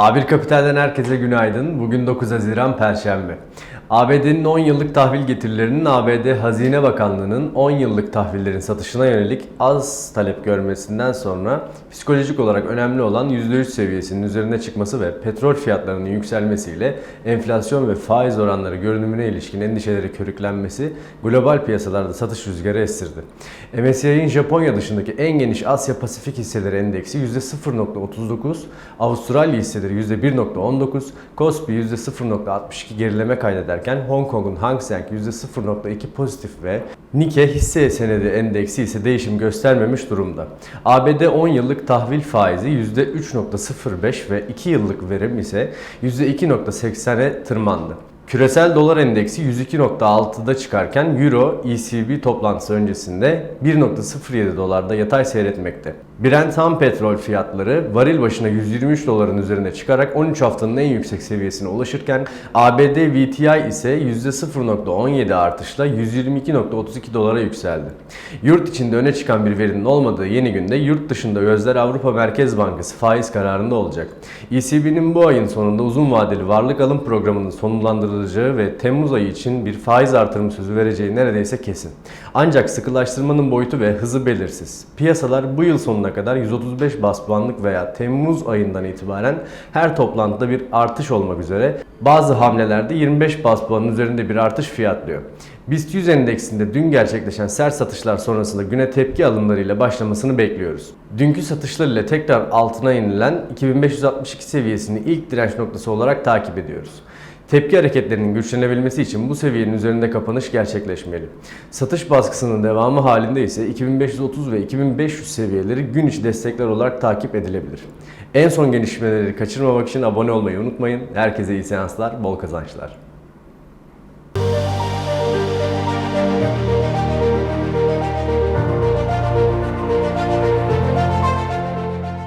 A1 Kapital'den herkese günaydın. Bugün 9 Haziran Perşembe. ABD'nin 10 yıllık tahvil getirilerinin ABD Hazine Bakanlığı'nın 10 yıllık tahvillerin satışına yönelik az talep görmesinden sonra psikolojik olarak önemli olan %3 seviyesinin üzerine çıkması ve petrol fiyatlarının yükselmesiyle enflasyon ve faiz oranları görünümüne ilişkin endişeleri körüklenmesi global piyasalarda satış rüzgarı estirdi. MSCI'nin Japonya dışındaki en geniş Asya Pasifik hisseleri endeksi %0.39, Avustralya hisseleri %1.19, Kospi %0.62 gerileme kaydederken Hong Kong'un Hang Seng %0.2 pozitif ve Nikkei hisse senedi endeksi ise değişim göstermemiş durumda. ABD 10 yıllık tahvil faizi %3.05 ve 2 yıllık verim ise %2.80'e tırmandı. Küresel dolar endeksi 102.6'da çıkarken Euro ECB toplantısı öncesinde 1.07 dolarda yatay seyretmekte. Brent ham petrol fiyatları varil başına 123 doların üzerine çıkarak 13 haftanın en yüksek seviyesine ulaşırken ABD VTI ise %0.17 artışla 122.32 dolara yükseldi. Yurt içinde öne çıkan bir verinin olmadığı yeni günde yurt dışında gözler Avrupa Merkez Bankası faiz kararında olacak. ECB'nin bu ayın sonunda uzun vadeli varlık alım programının sonlandırılacağı ve Temmuz ayı için bir faiz artırımı sözü vereceği neredeyse kesin. Ancak sıkılaştırmanın boyutu ve hızı belirsiz. Piyasalar bu yıl sonuna kadar 135 bas puanlık veya Temmuz ayından itibaren her toplantıda bir artış olmak üzere bazı hamlelerde 25 bas puanın üzerinde bir artış fiyatlıyor. BIST 100 endeksinde dün gerçekleşen sert satışlar sonrasında güne tepki alımlarıyla başlamasını bekliyoruz. Dünkü satışlar ile tekrar altına inilen 2562 seviyesini ilk direnç noktası olarak takip ediyoruz. Tepki hareketlerinin güçlenebilmesi için bu seviyenin üzerinde kapanış gerçekleşmeli. Satış baskısının devamı halinde ise 2530 ve 2500 seviyeleri gün içi destekler olarak takip edilebilir. En son gelişmeleri kaçırmamak için abone olmayı unutmayın. Herkese iyi seanslar, bol kazançlar.